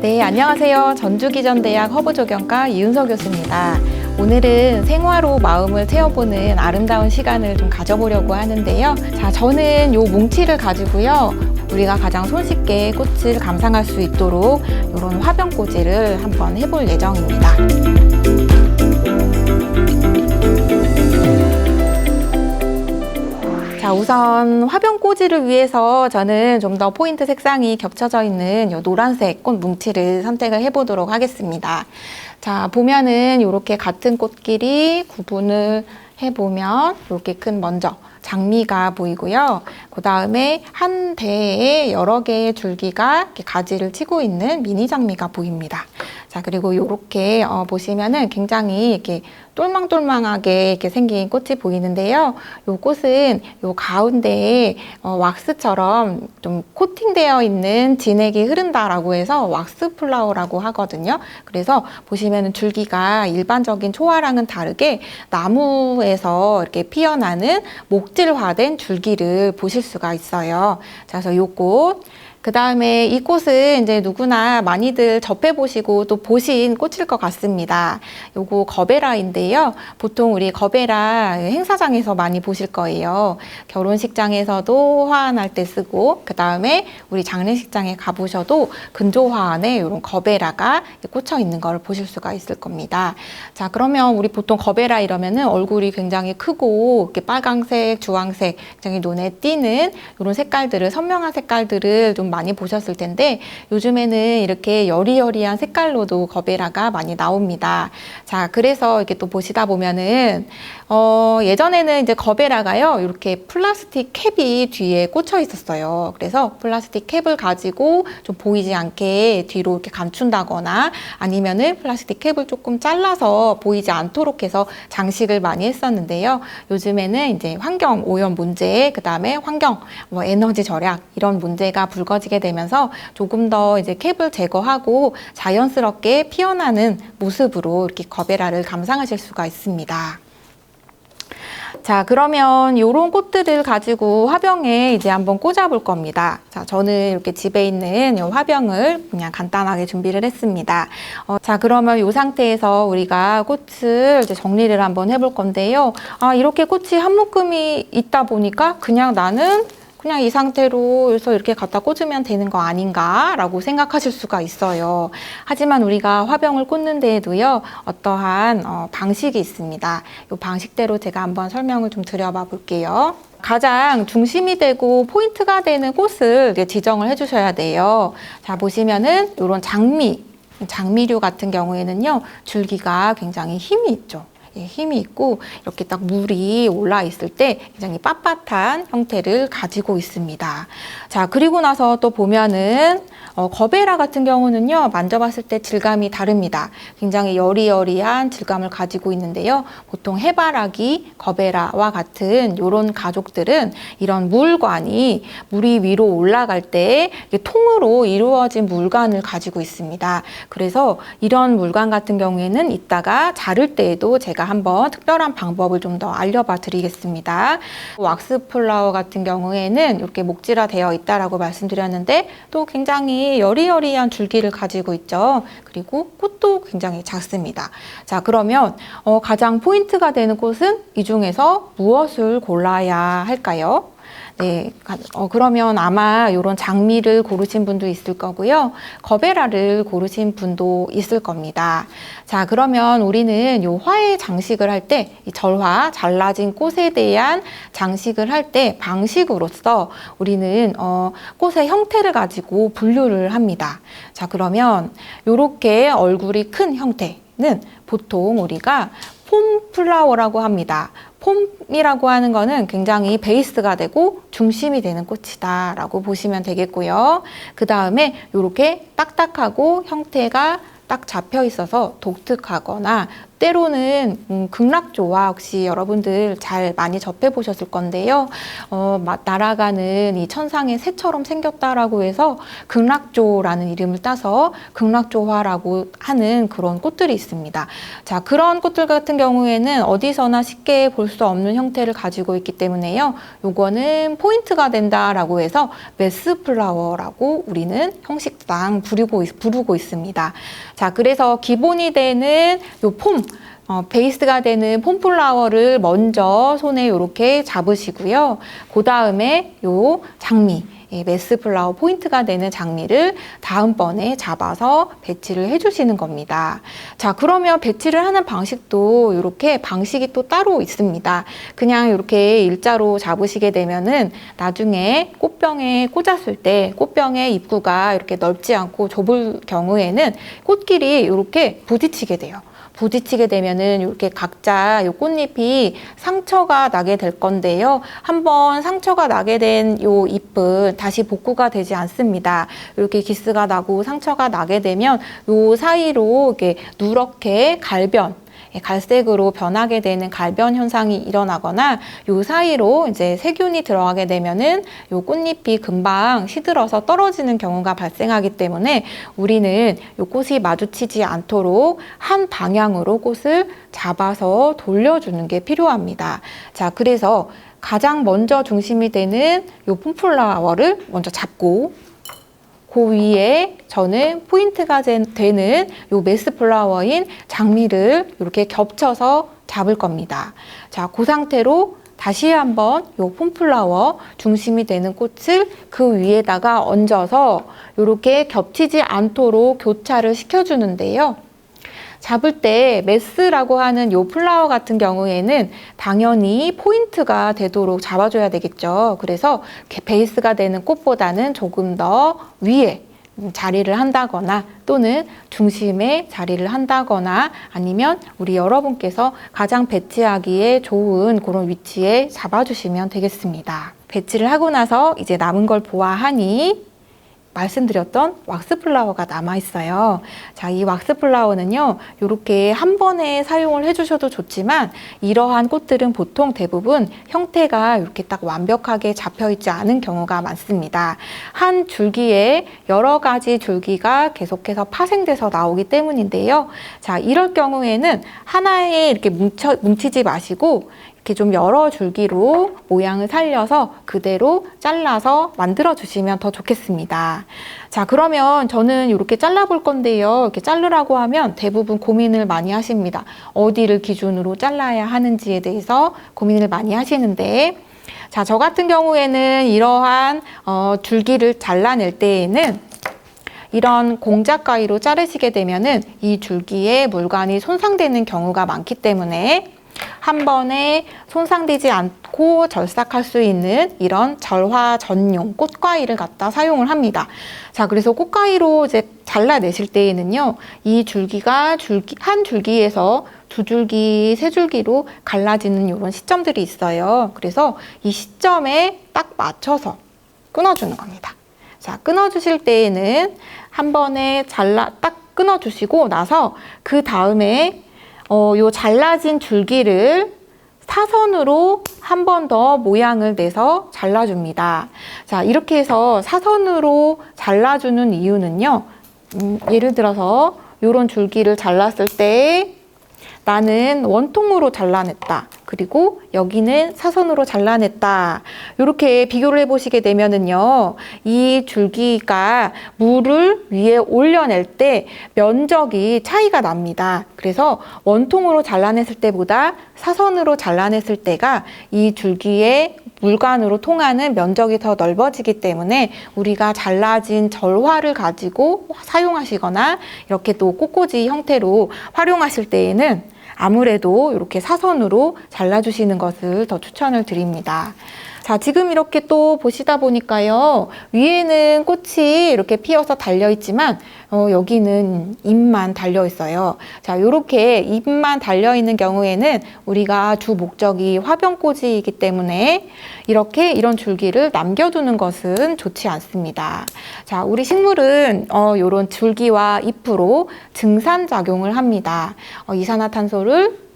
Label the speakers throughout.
Speaker 1: 네, 안녕하세요. 전주기전대학 허브조경과 이윤서 교수입니다. 오늘은 생화로 마음을 채워보는 아름다운 시간을 좀 가져보려고 하는데요. 자, 저는 요 뭉치를 가지고요. 우리가 가장 손쉽게 꽃을 감상할 수 있도록 이런 화병 꽂이를 한번 해볼 예정입니다. 자, 우선 화병 꽂이를 위해서 저는 좀 더 포인트 색상이 겹쳐져 있는 요 노란색 꽃 뭉치를 선택을 해보도록 하겠습니다. 자, 보면은 이렇게 같은 꽃끼리 구분을 해보면 이렇게 큰 먼저 장미가 보이고요. 그 다음에 한 대에 여러 개의 줄기가 가지를 치고 있는 미니 장미가 보입니다. 자, 그리고 이렇게 어, 보시면은 굉장히 이렇게 똘망똘망하게 이렇게 생긴 꽃이 보이는데요. 이 꽃은 요 가운데에 어, 왁스처럼 좀 코팅되어 있는 진액이 흐른다라고 해서 왁스 플라워라고 하거든요. 그래서 보시면은 줄기가 일반적인 초화랑은 다르게 나무에서 이렇게 피어나는 목 질화된 줄기를 보실 수가 있어요. 자, 그래서 요 꽃. 그 다음에 이 꽃은 이제 누구나 많이들 접해보시고 또 보신 꽃일 것 같습니다. 요거 거베라인데요. 보통 우리 거베라 행사장에서 많이 보실 거예요. 결혼식장에서도 화환할 때 쓰고, 그 다음에 우리 장례식장에 가보셔도 근조화환에 이런 거베라가 꽂혀 있는 걸 보실 수가 있을 겁니다. 자, 그러면 우리 보통 거베라 이러면은 얼굴이 굉장히 크고, 이렇게 빨강색, 주황색, 굉장히 눈에 띄는 이런 색깔들을, 선명한 색깔들을 좀 많이 보셨을 텐데 요즘에는 이렇게 여리여리한 색깔로도 거베라가 많이 나옵니다. 자, 그래서 이렇게 또 보시다 보면은 어, 예전에는 이제 거베라가요, 이렇게 플라스틱 캡이 뒤에 꽂혀 있었어요. 그래서 플라스틱 캡을 가지고 좀 보이지 않게 뒤로 이렇게 감춘다거나 아니면은 플라스틱 캡을 조금 잘라서 보이지 않도록 해서 장식을 많이 했었는데요. 요즘에는 이제 환경 오염 문제, 그 다음에 환경, 뭐 에너지 절약 이런 문제가 불거지 게 되면서 조금 더 이제 캡을 제거하고 자연스럽게 피어나는 모습으로 이렇게 거베라를 감상하실 수가 있습니다. 자, 그러면 이런 꽃들을 가지고 화병에 이제 한번 꽂아볼 겁니다. 자, 저는 이렇게 집에 있는 이 화병을 그냥 간단하게 준비를 했습니다. 어, 자, 그러면 이 상태에서 우리가 꽃을 이제 정리를 한번 해볼 건데요. 아, 이렇게 꽃이 한 묶음이 있다 보니까 그냥 나는 그냥 이 상태로 해서 이렇게 갖다 꽂으면 되는 거 아닌가라고 생각하실 수가 있어요. 하지만 우리가 화병을 꽂는 데에도요, 어떠한 어, 방식이 있습니다. 이 방식대로 제가 한번 설명을 좀 드려봐 볼게요. 가장 중심이 되고 포인트가 되는 꽃을 지정을 해주셔야 돼요. 자, 보시면은 이런 장미, 장미류 같은 경우에는요, 줄기가 굉장히 힘이 있죠. 예, 힘이 있고 이렇게 딱 물이 올라 있을 때 굉장히 빳빳한 형태를 가지고 있습니다. 자 그리고 나서 또 보면은 어, 거베라 같은 경우는요 만져봤을 때 질감이 다릅니다. 굉장히 여리여리한 질감을 가지고 있는데요. 보통 해바라기, 거베라와 같은 이런 가족들은 이런 물관이 물이 위로 올라갈 때 통으로 이루어진 물관을 가지고 있습니다. 그래서 이런 물관 같은 경우에는 이따가 자를 때에도 제가 한번 특별한 방법을 좀 더 알려봐 드리겠습니다. 왁스 플라워 같은 경우에는 이렇게 목질화 되어 있다라고 말씀드렸는데 또 굉장히 여리여리한 줄기를 가지고 있죠. 그리고 꽃도 굉장히 작습니다. 자, 그러면 어, 가장 포인트가 되는 꽃은 이 중에서 무엇을 골라야 할까요? 네, 가- 어, 그러면 아마 이런 장미를 고르신 분도 있을 거고요. 거베라를 고르신 분도 있을 겁니다. 자, 그러면 우리는 요 화의 장식을 할 때, 이 절화, 잘라진 꽃에 대한 장식을 할 때 방식으로서 우리는 어, 꽃의 형태를 가지고 분류를 합니다. 자, 그러면 요렇게 얼굴이 큰 형태는 보통 우리가 폼 플라워라고 합니다. 폼이라고 하는 거는 굉장히 베이스가 되고 중심이 되는 꽃이다 라고 보시면 되겠고요. 그 다음에 이렇게 딱딱하고 형태가 딱 잡혀 있어서 독특하거나 때로는 음, 극락조화 혹시 여러분들 잘 많이 접해 보셨을 건데요. 어, 마- 날아가는 이 천상의 새처럼 생겼다라고 해서 극락조라는 이름을 따서 극락조화라고 하는 그런 꽃들이 있습니다. 자, 그런 꽃들 같은 경우에는 어디서나 쉽게 볼 수 없는 형태를 가지고 있기 때문에요. 요거는 포인트가 된다라고 해서 메스 플라워라고 우리는 형식상 부르고, 있- 부르고 있습니다. 자, 그래서 기본이 되는 요 폼, 어, 베이스가 되는 폼플라워를 먼저 손에 이렇게 잡으시고요. 그 다음에 요 장미, 예, 메스 플라워 포인트가 되는 장미를 다음번에 잡아서 배치를 해주시는 겁니다. 자, 그러면 배치를 하는 방식도 이렇게 방식이 또 따로 있습니다. 그냥 이렇게 일자로 잡으시게 되면은 나중에 꽃병에 꽂았을 때 꽃병의 입구가 이렇게 넓지 않고 좁을 경우에는 꽃길이 이렇게 부딪히게 돼요. 부딪히게 되면은 이렇게 각자 요 꽃잎이 상처가 나게 될 건데요. 한번 상처가 나게 된 요 잎은 다시 복구가 되지 않습니다. 이렇게 기스가 나고 상처가 나게 되면 요 사이로 이렇게 누렇게 갈변 예, 갈색으로 변하게 되는 갈변 현상이 일어나거나 요 사이로 이제 세균이 들어가게 되면은 요 꽃잎이 금방 시들어서 떨어지는 경우가 발생하기 때문에 우리는 요 꽃이 마주치지 않도록 한 방향으로 꽃을 잡아서 돌려주는 게 필요합니다. 자, 그래서 가장 먼저 중심이 되는 요 폼플라워를 먼저 잡고 그 위에 저는 포인트가 된- 되는 요 메스 플라워인 장미를 이렇게 겹쳐서 잡을 겁니다. 자, 그 상태로 다시 한번 요 폼플라워 중심이 되는 꽃을 그 위에다가 얹어서 이렇게 겹치지 않도록 교차를 시켜주는데요. 잡을 때 메스라고 하는 요 플라워 같은 경우에는 당연히 포인트가 되도록 잡아줘야 되겠죠. 그래서 베이스가 되는 꽃보다는 조금 더 위에 자리를 한다거나 또는 중심에 자리를 한다거나 아니면 우리 여러분께서 가장 배치하기에 좋은 그런 위치에 잡아주시면 되겠습니다. 배치를 하고 나서 이제 남은 걸 보아하니 말씀드렸던 왁스 플라워가 남아 있어요. 자, 이 왁스 플라워는요, 이렇게 한 번에 사용을 해주셔도 좋지만 이러한 꽃들은 보통 대부분 형태가 이렇게 딱 완벽하게 잡혀 있지 않은 경우가 많습니다. 한 줄기에 여러 가지 줄기가 계속해서 파생돼서 나오기 때문인데요. 자, 이럴 경우에는 하나에 이렇게 뭉쳐, 뭉치지 마시고 이렇게 좀 여러 줄기로 모양을 살려서 그대로 잘라서 만들어 주시면 더 좋겠습니다. 자, 그러면 저는 이렇게 잘라 볼 건데요. 이렇게 자르라고 하면 대부분 고민을 많이 하십니다. 어디를 기준으로 잘라야 하는지에 대해서 고민을 많이 하시는데 자, 저 같은 경우에는 이러한 어, 줄기를 잘라낼 때에는 이런 공작 가위로 자르시게 되면은 이 줄기에 물관이 손상되는 경우가 많기 때문에 한 번에 손상되지 않고 절삭할 수 있는 이런 절화 전용 꽃가위를 갖다 사용을 합니다. 자, 그래서 꽃가위로 이제 잘라내실 때에는요, 이 줄기가 줄기, 한 줄기에서 두 줄기, 세 줄기로 갈라지는 이런 시점들이 있어요. 그래서 이 시점에 딱 맞춰서 끊어주는 겁니다. 자, 끊어주실 때에는 한 번에 잘라, 딱 끊어주시고 나서 그 다음에 어, 요 잘라진 줄기를 사선으로 한 번 더 모양을 내서 잘라줍니다. 자, 이렇게 해서 사선으로 잘라주는 이유는요, 음, 예를 들어서 요런 줄기를 잘랐을 때 나는 원통으로 잘라냈다. 그리고 여기는 사선으로 잘라냈다. 이렇게 비교를 해보시게 되면은요, 이 줄기가 물을 위에 올려낼 때 면적이 차이가 납니다. 그래서 원통으로 잘라냈을 때보다 사선으로 잘라냈을 때가 이 줄기의 물관으로 통하는 면적이 더 넓어지기 때문에 우리가 잘라진 절화를 가지고 사용하시거나 이렇게 또 꽃꽂이 형태로 활용하실 때에는 아무래도 이렇게 사선으로 잘라주시는 것을 더 추천을 드립니다. 자, 지금 이렇게 또 보시다 보니까요. 위에는 꽃이 이렇게 피어서 달려 있지만 어, 여기는 잎만 달려 있어요. 자, 이렇게 잎만 달려 있는 경우에는 우리가 주 목적이 화병꽂이이기 때문에 이렇게 이런 줄기를 남겨두는 것은 좋지 않습니다. 자, 우리 식물은 어, 이런 줄기와 잎으로 증산 작용을 합니다. 어, 이산화탄소를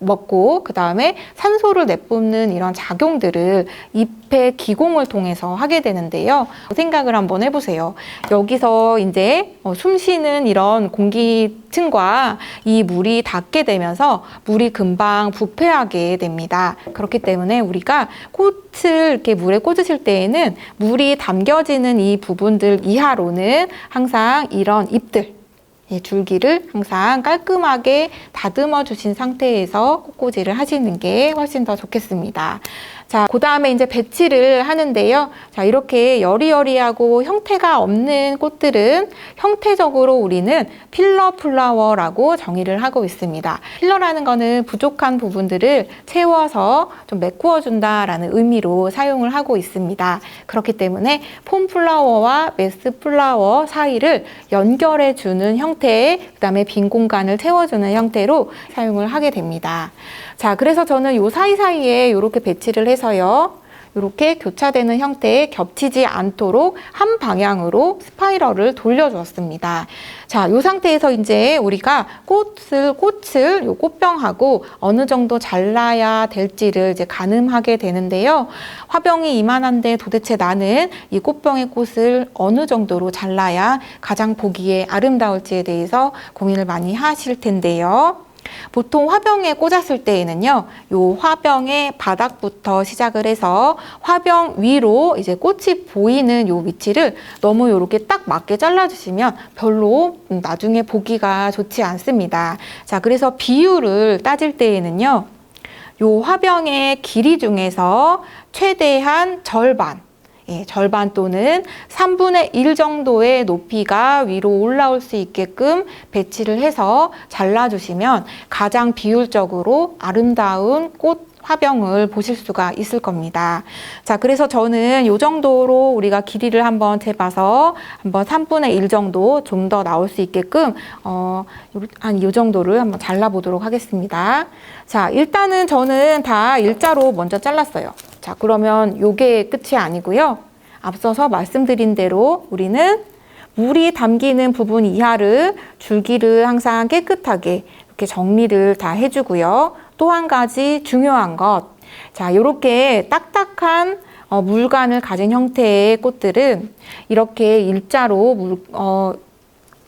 Speaker 1: 먹고 그 다음에 산소를 내뿜는 이런 작용들을 잎의 기공을 통해서 하게 되는데요. 생각을 한번 해보세요. 여기서 이제 어, 숨 쉬는 이런 공기층과 이 물이 닿게 되면서 물이 금방 부패하게 됩니다. 그렇기 때문에 우리가 꽃을 이렇게 물에 꽂으실 때에는 물이 담겨지는 이 부분들 이하로는 항상 이런 잎들 예, 줄기를 항상 깔끔하게 다듬어 주신 상태에서 꽃꽂이를 하시는 게 훨씬 더 좋겠습니다. 자, 그 다음에 이제 배치를 하는데요. 자, 이렇게 여리여리하고 형태가 없는 꽃들은 형태적으로 우리는 필러 플라워라고 정의를 하고 있습니다. 필러라는 거는 부족한 부분들을 채워서 좀 메꾸어 준다라는 의미로 사용을 하고 있습니다. 그렇기 때문에 폼 플라워와 메스 플라워 사이를 연결해 주는 형태의 그다음에 빈 공간을 채워 주는 형태로 사용을 하게 됩니다. 자, 그래서 저는 요 사이사이에 이렇게 배치를 해서 요. 이렇게 교차되는 형태에 겹치지 않도록 한 방향으로 스파이럴을 돌려주었습니다. 자, 이 상태에서 이제 우리가 꽃을, 꽃을 요 꽃병하고 어느 정도 잘라야 될지를 이제 가늠하게 되는데요. 화병이 이만한데 도대체 나는 이 꽃병의 꽃을 어느 정도로 잘라야 가장 보기에 아름다울지에 대해서 고민을 많이 하실 텐데요. 보통 화병에 꽂았을 때에는요, 요 화병의 바닥부터 시작을 해서 화병 위로 이제 꽃이 보이는 요 위치를 너무 이렇게 딱 맞게 잘라주시면 별로 나중에 보기가 좋지 않습니다. 자, 그래서 비율을 따질 때에는요, 요 화병의 길이 중에서 최대한 절반, 예, 절반 또는 3분의 1 정도의 높이가 위로 올라올 수 있게끔 배치를 해서 잘라주시면 가장 비율적으로 아름다운 꽃 화병을 보실 수가 있을 겁니다. 자, 그래서 저는 이 정도로 우리가 길이를 한번 재봐서 한번 3분의 1 정도 좀 더 나올 수 있게끔 어, 한 이 정도를 한번 잘라보도록 하겠습니다. 자, 일단은 저는 다 일자로 먼저 잘랐어요. 자, 그러면 요게 끝이 아니고요. 앞서서 말씀드린 대로 우리는 물이 담기는 부분 이하를 줄기를 항상 깨끗하게 이렇게 정리를 다 해주고요. 또 한 가지 중요한 것. 자, 요렇게 딱딱한 어, 물관을 가진 형태의 꽃들은 이렇게 일자로 물, 어,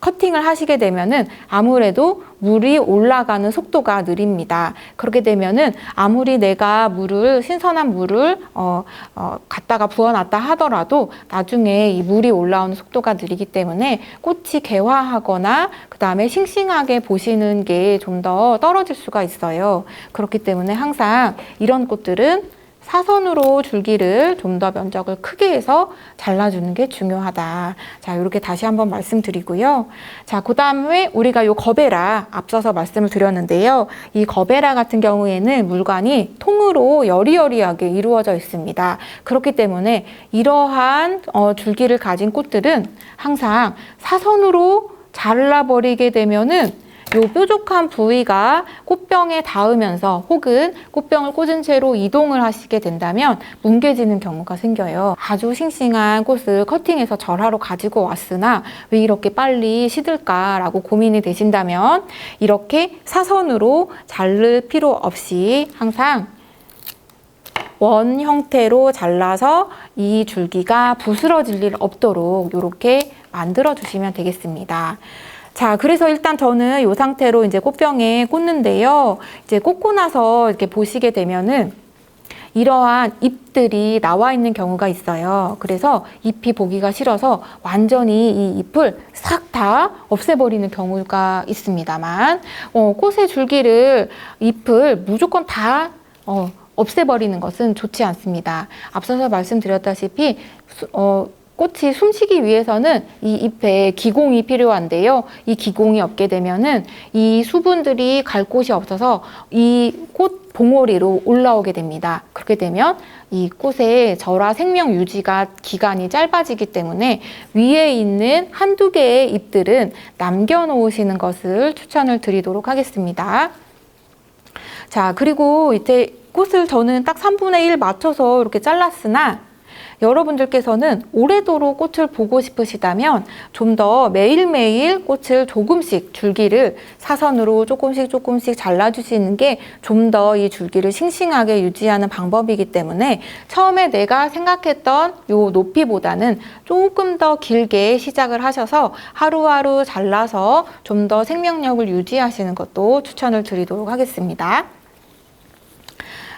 Speaker 1: 커팅을 하시게 되면은 아무래도 물이 올라가는 속도가 느립니다. 그렇게 되면은 아무리 내가 물을 신선한 물을 어, 어, 갖다가 부어놨다 하더라도 나중에 이 물이 올라오는 속도가 느리기 때문에 꽃이 개화하거나 그 다음에 싱싱하게 보시는 게 좀 더 떨어질 수가 있어요. 그렇기 때문에 항상 이런 꽃들은 사선으로 줄기를 좀 더 면적을 크게 해서 잘라주는 게 중요하다. 자, 이렇게 다시 한번 말씀드리고요. 자, 그 다음에 우리가 요 거베라 앞서서 말씀을 드렸는데요. 이 거베라 같은 경우에는 물관이 통으로 여리여리하게 이루어져 있습니다. 그렇기 때문에 이러한 어, 줄기를 가진 꽃들은 항상 사선으로 잘라버리게 되면은 요 뾰족한 부위가 꽃병에 닿으면서 혹은 꽃병을 꽂은 채로 이동을 하시게 된다면 뭉개지는 경우가 생겨요. 아주 싱싱한 꽃을 커팅해서 절하러 가지고 왔으나 왜 이렇게 빨리 시들까라고 고민이 되신다면 이렇게 사선으로 자를 필요 없이 항상 원 형태로 잘라서 이 줄기가 부스러질 일 없도록 이렇게 만들어 주시면 되겠습니다. 자, 그래서 일단 저는 이 상태로 이제 꽃병에 꽂는데요. 이제 꽂고 나서 이렇게 보시게 되면은 이러한 잎들이 나와 있는 경우가 있어요. 그래서 잎이 보기가 싫어서 완전히 이 잎을 싹 다 없애버리는 경우가 있습니다만, 어, 꽃의 줄기를, 잎을 무조건 다, 어, 없애버리는 것은 좋지 않습니다. 앞서서 말씀드렸다시피, 수- 어, 꽃이 숨쉬기 위해서는 이 잎에 기공이 필요한데요. 이 기공이 없게 되면은 이 수분들이 갈 곳이 없어서 이 꽃 봉오리로 올라오게 됩니다. 그렇게 되면 이 꽃의 절화 생명 유지가 기간이 짧아지기 때문에 위에 있는 한두 개의 잎들은 남겨놓으시는 것을 추천을 드리도록 하겠습니다. 자, 그리고 이제 꽃을 저는 딱 3분의 1 맞춰서 이렇게 잘랐으나 여러분들께서는 오래도록 꽃을 보고 싶으시다면 좀 더 매일매일 꽃을 조금씩 줄기를 사선으로 조금씩 조금씩 잘라주시는 게 좀 더 이 줄기를 싱싱하게 유지하는 방법이기 때문에 처음에 내가 생각했던 요 높이보다는 조금 더 길게 시작을 하셔서 하루하루 잘라서 좀 더 생명력을 유지하시는 것도 추천을 드리도록 하겠습니다.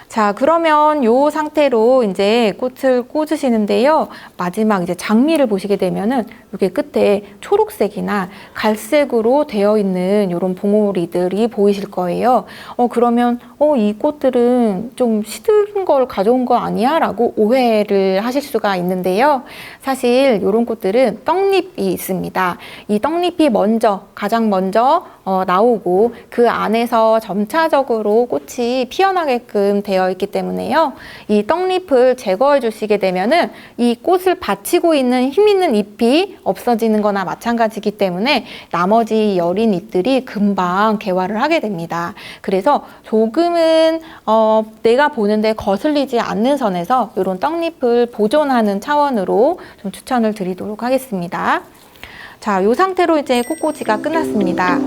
Speaker 1: 자, 그러면 요 상태로 이제 꽃을 꽂으시는데요. 마지막 이제 장미를 보시게 되면은 이게 끝에 초록색이나 갈색으로 되어 있는 이런 봉오리들이 보이실 거예요. 어, 그러면 어, 이 꽃들은 좀 시든 걸 가져온 거 아니야? 라고 오해를 하실 수가 있는데요. 사실 이런 꽃들은 떡잎이 있습니다. 이 떡잎이 먼저, 가장 먼저 어, 나오고 그 안에서 점차적으로 꽃이 피어나게끔 되어 있기 때문에요. 이 떡잎을 제거해 주시게 되면은 이 꽃을 받치고 있는 힘 있는 잎이 없어지는 거나 마찬가지이기 때문에 나머지 여린 잎들이 금방 개화를 하게 됩니다. 그래서 조금은 어, 내가 보는데 거슬리지 않는 선에서 이런 떡잎을 보존하는 차원으로 좀 추천을 드리도록 하겠습니다. 자, 이 상태로 이제 꽃꽂이가 끝났습니다.